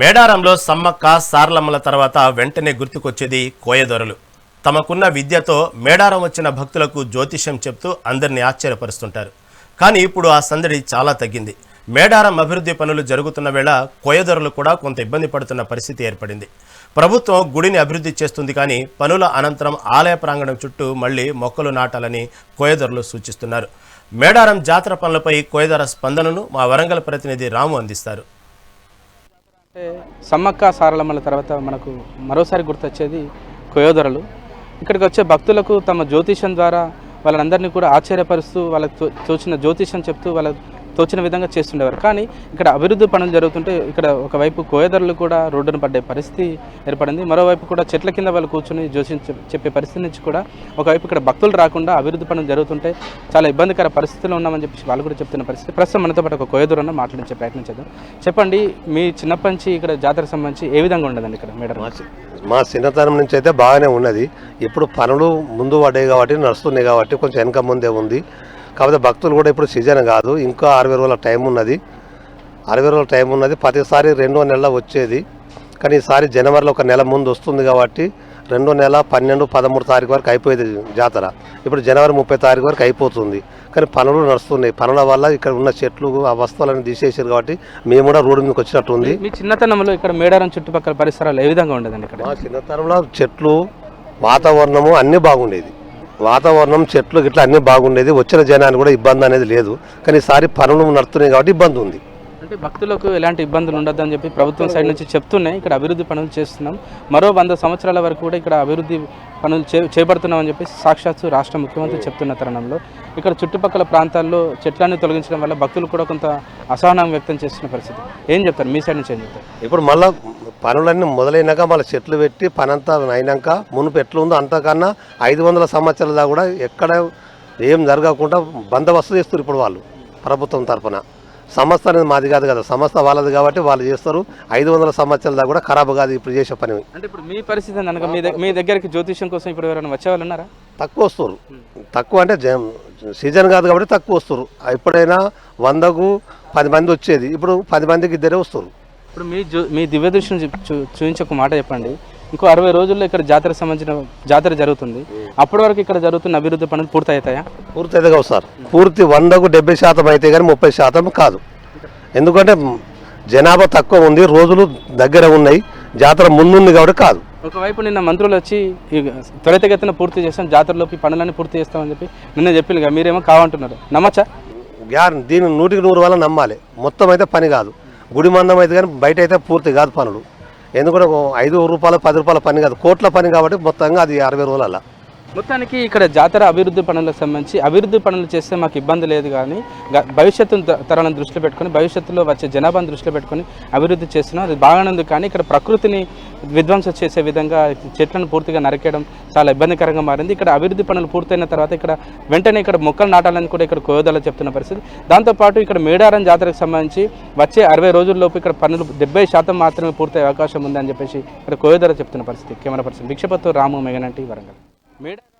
మేడారంలో సమ్మక్క సారలమ్మల తర్వాత వెంటనే గుర్తుకొచ్చేది కోయదొరలు. తమకున్న విద్యతో మేడారం వచ్చిన భక్తులకు జ్యోతిష్యం చెప్తూ అందరినీ ఆశ్చర్యపరుస్తుంటారు. కానీ ఇప్పుడు ఆ సందడి చాలా తగ్గింది. మేడారం అభివృద్ధి పనులు జరుగుతున్న వేళ కోయదొరలు కూడా కొంత ఇబ్బంది పడుతున్న పరిస్థితి ఏర్పడింది. ప్రభుత్వం గుడిని అభివృద్ధి చేస్తుంది కానీ పనుల అనంతరం ఆలయ ప్రాంగణం చుట్టూ మళ్ళీ మొక్కలు నాటాలని కోయదొరలు సూచిస్తున్నారు. మేడారం జాతర పనులపై కోయదొర స్పందనను మా వరంగల్ ప్రతినిధి రాము అందిస్తారు. సమ్మక్క సారలమ్మల తర్వాత మనకు మరోసారి గుర్తొచ్చేది కొయోదరలు. ఇక్కడికి వచ్చే భక్తులకు తమ జ్యోతిషం ద్వారా వాళ్ళందరినీ కూడా ఆశ్చర్యపరుస్తూ వాళ్ళకి తో- తోచిన జ్యోతిషం చెప్తూ వాళ్ళ తోచిన విధంగా చేస్తుండేవారు. కానీ ఇక్కడ అభివృద్ధి పనులు జరుగుతుంటే ఇక్కడ ఒకవైపు కోయదరులు కూడా రోడ్డును పడ్డే పరిస్థితి ఏర్పడింది. మరోవైపు కూడా చెట్ల కింద వాళ్ళు కూర్చొని జ్యోతిషం చెప్పే పరిస్థితి నుంచి కూడా ఒకవైపు ఇక్కడ భక్తులు రాకుండా అభివృద్ధి పనులు జరుగుతుంటే చాలా ఇబ్బందికర పరిస్థితుల్లో ఉన్నామని చెప్పి వాళ్ళు కూడా చెప్తున్న పరిస్థితి. ప్రస్తుతం మనతో పాటు ఒక కోయదూరన్న మాట్లాడించే ప్రయత్నం చేద్దాం. చెప్పండి మీ చిన్నప్పటి నుంచి ఇక్కడ జాతర సంబంధించి ఏ విధంగా ఉండదండి ఇక్కడ మేడం మా చిన్నతనం నుంచి అయితే బాగానే ఉన్నది. ఇప్పుడు పనులు ముందు పడ్డాయి కాబట్టి నడుస్తున్నాయి కాబట్టి కొంచెం వెనక ముందే ఉంది. కాకపోతే భక్తులు కూడా ఇప్పుడు సీజన్ కాదు. ఇంకా అరవై రోజుల టైం ఉన్నది. అరవై రోజుల టైం ఉన్నది. ప్రతిసారి రెండో నెల వచ్చేది. కానీ ఈసారి జనవరిలో ఒక నెల ముందు వస్తుంది కాబట్టి రెండో నెల పన్నెండు పదమూడు తారీఖు వరకు అయిపోయేది జాతర. ఇప్పుడు జనవరి ముప్పై తారీఖు వరకు అయిపోతుంది. కానీ పనులు నడుస్తున్నాయి. పనుల వల్ల ఇక్కడ ఉన్న చెట్లు ఆ వస్తువులను తీసేసారు కాబట్టి మేము కూడా రోడ్డు మీదకి వచ్చినట్టు ఉంది మీ చిన్నతనంలో ఇక్కడ మేడారం చుట్టుపక్కల పరిసరాలు ఏ విధంగా ఉండదండి ఇక్కడ? మా చిన్నతనంలో చెట్లు వాతావరణము అన్నీ బాగుండేది. వాతావరణం చెట్లు గిట్ల అన్నీ బాగుండేది. వచ్చిన జనానికి కూడా ఇబ్బంది అనేది లేదు. కానీ ఈసారి పనులు నడుస్తున్నాయి కాబట్టి ఇబ్బంది ఉంది. అంటే భక్తులకు ఎలాంటి ఇబ్బందులు ఉండొద్దని చెప్పి ప్రభుత్వం సైడ్ నుంచి చెప్తున్నాయి. ఇక్కడ అభివృద్ధి పనులు చేస్తున్నాం. మరో వంద సంవత్సరాల వరకు కూడా ఇక్కడ అభివృద్ధి పనులు చే చేపడుతున్నామని చెప్పి సాక్షాత్తు రాష్ట్ర ముఖ్యమంత్రి చెప్తున్న తరుణంలో ఇక్కడ చుట్టుపక్కల ప్రాంతాల్లో చెట్లన్నీ తొలగించడం వల్ల భక్తులు కూడా కొంత అసహనం వ్యక్తం చేస్తున్న పరిస్థితి. ఏం చెప్తారు? మీ సైడ్ నుంచి ఏం చెప్తారు? ఇప్పుడు మళ్ళీ పనులన్నీ మొదలైనాక మళ్ళీ చెట్లు పెట్టి పనంతా అయినాక మునుపు ఎట్లా ఉందో అంతకన్నా ఐదు వందల సంవత్సరాల దాకా కూడా ఎక్కడ ఏం జరగకుండా బందోబస్తు చేస్తారు ఇప్పుడు వాళ్ళు ప్రభుత్వం తరఫున సంస్థ అనేది మాది కాదు కదా. సంస్థ వాళ్ళది కాబట్టి వాళ్ళు చేస్తారు. ఐదు వందల సంవత్సరాల దాకా కూడా ఖరాబ్ కాదు ఇప్పుడు చేసే పని. అంటే ఇప్పుడు మీ పరిస్థితి కనుక మీ దగ్గర మీ దగ్గరికి జ్యోతిష్యం కోసం ఇప్పుడు ఎవరైనా వచ్చేవాళ్ళు ఉన్నారా తక్కువ వస్తారు. తక్కువ అంటే సీజన్ కాదు కాబట్టి తక్కువ వస్తారు. ఎప్పుడైనా వందకు పది మంది వచ్చేది. ఇప్పుడు పది మందికి ఇద్దరే వస్తారు. ఇప్పుడు మీ మీ దివ్య దృష్టిని చూపించి ఒక మాట చెప్పండి. ఇంకో అరవై రోజుల్లో ఇక్కడ జాతర సంబంధించిన జాతర జరుగుతుంది. అప్పటి వరకు ఇక్కడ జరుగుతున్న అభివృద్ధి పనులు పూర్తవుతాయా పూర్తి అయితే కావు సార్. పూర్తి వందకు డెబ్బై శాతం అయితే కానీ ముప్పై శాతం కాదు. ఎందుకంటే జనాభా తక్కువ ఉంది రోజులు దగ్గర ఉన్నాయి జాతర ముందుంది కాబట్టి కాదు. ఒకవైపు నిన్న మంత్రులు వచ్చి త్వరితగతిన పూర్తి చేస్తాం జాతరలోకి పనులన్నీ పూర్తి చేస్తామని చెప్పి నిన్న చెప్పింది కదా మీరేమో కావంటున్నారు. నమ్మచ్చా? గ్యార్ దీని నూటికి నూరు వల్ల నమ్మాలి. మొత్తం అయితే పని కాదు. గుడి మందం అయితే కానీ బయట అయితే పూర్తి కాదు పనులు. ఎందుకంటే ఐదు రూపాయల పది రూపాయల పని కాదు. కోట్ల పని కాబట్టి మొత్తంగా అది అరవై రోజుల మొత్తానికి ఇక్కడ జాతర అభివృద్ధి పనులకు సంబంధించి అభివృద్ధి పనులు చేస్తే మాకు ఇబ్బంది లేదు కానీ భవిష్యత్తు త- తరాలను దృష్టిలో పెట్టుకొని భవిష్యత్తులో వచ్చే జనాభాను దృష్టిలో పెట్టుకొని అభివృద్ధి చేస్తున్నాం. అది బాగానే ఉంది కానీ ఇక్కడ ప్రకృతిని విధ్వంసం చేసే విధంగా చెట్లను పూర్తిగా నరికేయడం చాలా ఇబ్బందికరంగా మారింది. ఇక్కడ అభివృద్ధి పనులు పూర్తయిన తర్వాత ఇక్కడ వెంటనే ఇక్కడ మొక్కలు నాటాలని కూడా ఇక్కడ కోయదల చెప్తున్న పరిస్థితి. దాంతోపాటు ఇక్కడ మేడారం జాతరకు సంబంధించి వచ్చే అరవై రోజుల్లోపు ఇక్కడ పనులు డెబ్బై శాతం మాత్రమే పూర్తయ్యే అవకాశం ఉందని చెప్పేసి ఇక్కడ కోయదల చెప్తున్న పరిస్థితి. కెమెరా పర్సన్ భిక్షపత్తు రాము మెగనంటి వరంగల్. మేడారం